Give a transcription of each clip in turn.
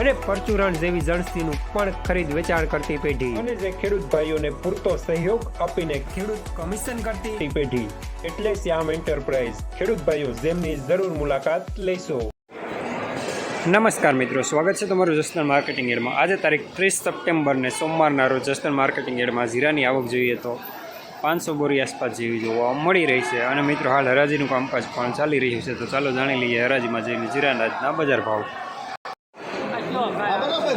અને પરચુરણ જેવી જણસીનું પણ ખરીદ વેચાણ કરતી પેઢી. અને જે ખેડૂત ભાઈઓને પૂરતો સહયોગ આપીને ખેડૂત કમિશન કરતી પેઢી. એટલે શ્યામ એન્ટરપ્રાઇઝ. ખેડૂત ભાઈઓ જેમની જરૂર મુલાકાત લેશો. નમસ્કાર મિત્રો સ્વાગત છે તમારું જસ્ટન માર્કેટિંગ એડમાં. આજે તારીખ ત્રીસ સપ્ટેમ્બરને સોમવારના રોજ જસ્ટન માર્કેટિંગ એડમાં જીરાની આવક જોઈએ તો પાંચસો બોરી આસપાસ જેવી જોવા મળી રહી છે. અને મિત્રો હાલ હરાજીનું કામકાજ પણ ચાલી રહ્યું છે. તો ચાલો જાણી લઈએ હરાજીમાં જઈને જીરાના બજાર ભાવ હા બરાબર છે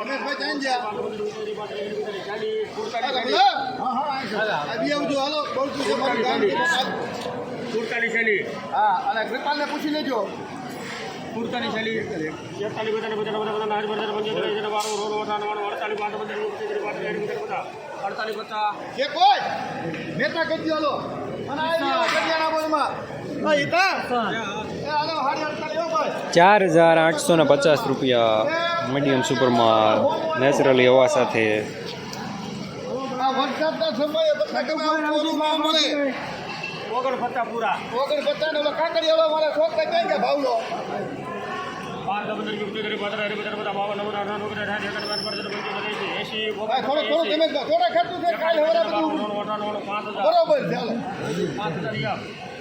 રમેશભાઈ ચાઈન જા હા હા આવી આવજો હાલો બહુ શું તમારું કામ છે કુર્તાની શૈલી. હા અને કૃપાલને પૂછી લેજો. કુર્તાની શૈલી. એકતાલી બધાને બધા બધા બધા હારી બધા પંચોતેર હજાર બારો અઠાણું વાળું અડતાલીસ પાંચ બધા અડતાલીસ કોઈ મહેતા કરી હાલો. અને આવી ગયો કરિયાણા બોલમાં. હા એ હાલો હાડી અડતાલી હો ભાઈ ચાર હજાર આઠસો ને પચાસ રૂપિયા મીડિયમ સુપરમાં નેચરલી હવા સાથે આ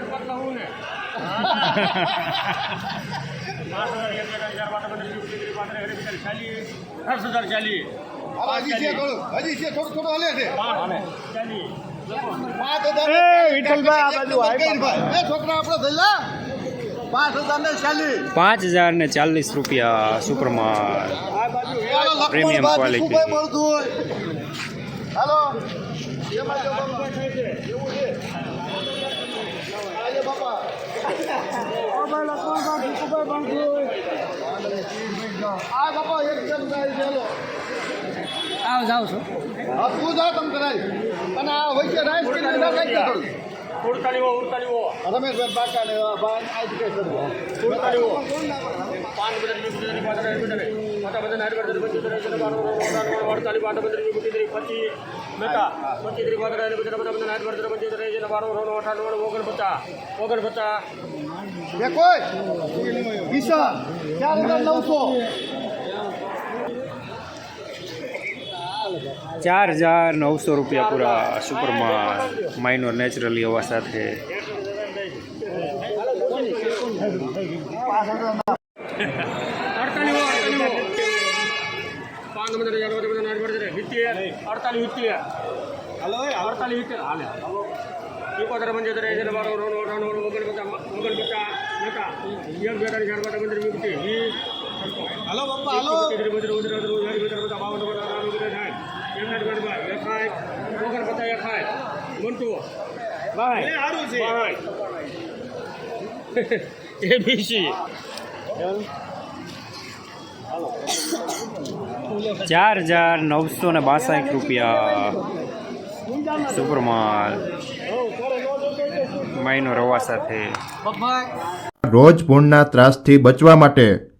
વરસાદના સમયે તમને ગમે આવું કોરું ના મળે ઓગણ પચાસ પૂરા પચાસ ભાવલો પાંચ હજાર ને પંદર યુક્તિ કરી પાંચ હજાર હરી ચાલીસ ચાલીસ હાલો હજી છે થોડું છે પાંચ હજાર ને ચાલીસ ચાલીસ રૂપિયા સુપરમાં Premium quality. શું મળતું હોય હાલો એમાં જો બાપા એવું છે આજે બાપા આ બાપા એકદમ જાય ચાલો આવ જાવ છો. હા તું જા તમ કરાય. અને આ હોય છે રાઈસ કે ના નાખી થોડું ઉડતાલી હો ઉડતાલી હો રમેશભાઈ બાકા ને બાન આજ કે સર ઉડતાલી હો પાંચ બધા યુક્તિ કરી પાંચ હજાર બધા મોટા બધા નારી બધા પચીસ હજાર બાર અડતાલી પાંચ બધા યુક્તિ કરી પચીસ મેકા પચીસ ત્રીસ પાંચ હજાર બધા બધા બધા નારી બધા પચીસ હજાર બાર અઠાણું ઓગણ પચાસ ઓગણ પચાસ એ કોઈ ઈશા ચાર હજાર નવસો ચાર હજાર નવસો રૂપિયા પૂરા સુપરમાં માઇનોર નેચરલી હવા સાથે અડતાલી હો અડતાલી હો પાંચ બધા હજાર બધા નારી બધા વિત્તીય અડતાલી વિત્તીય હલો અડતાલી વિત્તીય હાલે એકોતેર પંચોતેર હજાર બાર અઠાણું ઓગણ પચાસ ઓગણ પચાસ મેકા ચાર હજાર નવસો ને બાસઠ રૂપિયા. સુપરમાલ. માઇનોર રવા સાથે. રોજ ભૂણના ત્રાસથી બચવા માટે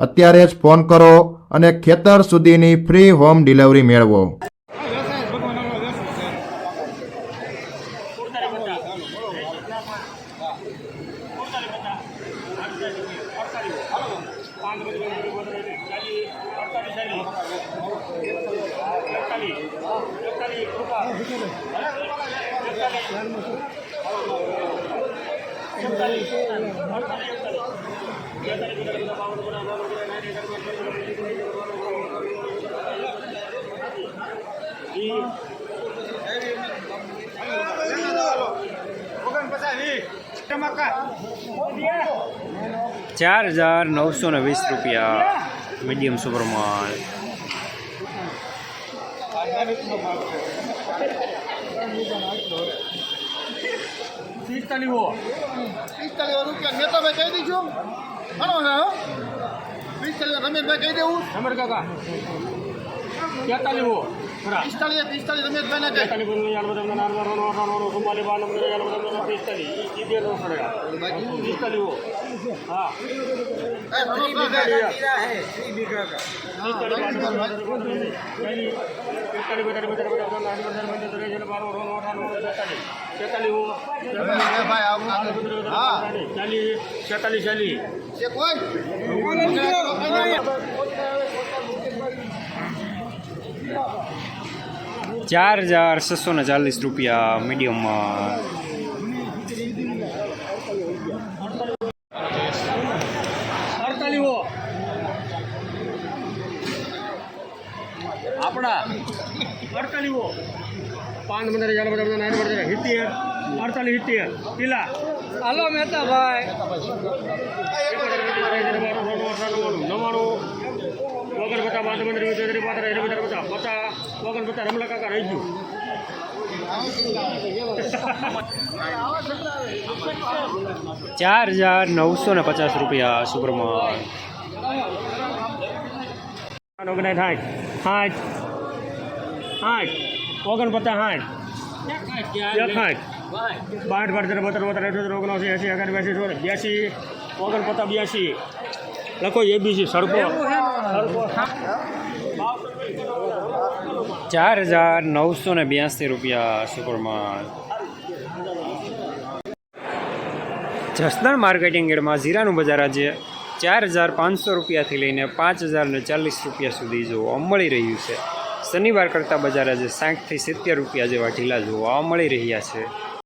અત્યારે જ ફોન કરો અને ખેતર સુધીની ફ્રી હોમ ડિલિવરી મેળવો. ચાર હજાર નવસો ને વીસ રૂપિયા મીડિયમ સુપરમાલ પિસ્તાલીસ. પિસ્તાલીસ રૂપિયા. મહેતાભાઈ કહી દઈશું ઘણો હો. પિસ્તાલીસ રમેશભાઈ કહી દેવું. નંબર કાકા તેતાલીસ. હો ખરા પિસ્તાલીસ પિસ્તાલીસ રમેશભાઈ ના કહે તેતાલીસ બોલો યાર બધા નાર નાર નાર નાર નાર કુમારી બાર નંબર યાર બધા પિસ્તાલીસ ઈ બે નો પડ્યા પિસ્તાલીસ હો હા એ રમેશભાઈ એ ભાઈ આવતા હા છેતાલીસ ચાલીસ છે કોઈ ચાર હજાર છસો ને ચાલીસ રૂપિયા મીડિયમમાં. અડતાલીસ. હો આપણા. અડતાલીસ. હો પાંચ મંદિર ચાલો બધા બધા નાઇન મંદિર હિત્તેર અડતાલીસ હિત્તેર કિલ્લા હાલો મહેતાભાઈ. નવાણું. વગર પચાસ પાંચ મંદિર વિદ્યાર્થી પાત્ર એને બધા બધા પચાસ વગર પચાસ રમલા કાકા રહી ગયું. ચાર હજાર નવસો ને પચાસ રૂપિયા સુપ્રમાન ઓગણ સાઠ સાઠ સાઠ ઓગણપચાસ સાઠ. એક સાઠ. બાઠ બાર તેર બતર બત્તર અઠોતેર ઓગણસી, એસી એકાદ બ્યાસી સોળ, બ્યાસી ઓગણપચાસ બ્યાસી. લખો એબીસી સડકો ચાર હજાર નવસો ને બ્યાસી રૂપિયા સુપરમાં જસદણ માર્કેટિંગ એડમાં જીરાનું બજાર આજે ચાર હજાર પાંચસો રૂપિયાથી લઈને પાંચ હજાર ચાલીસ રૂપિયા સુધી જોવા મળી રહ્યું છે. શનિવાર કરતાં બજાર આજે સાઠથી સિત્તેર રૂપિયા જેવા ઢીલા જોવા મળી રહ્યા છે.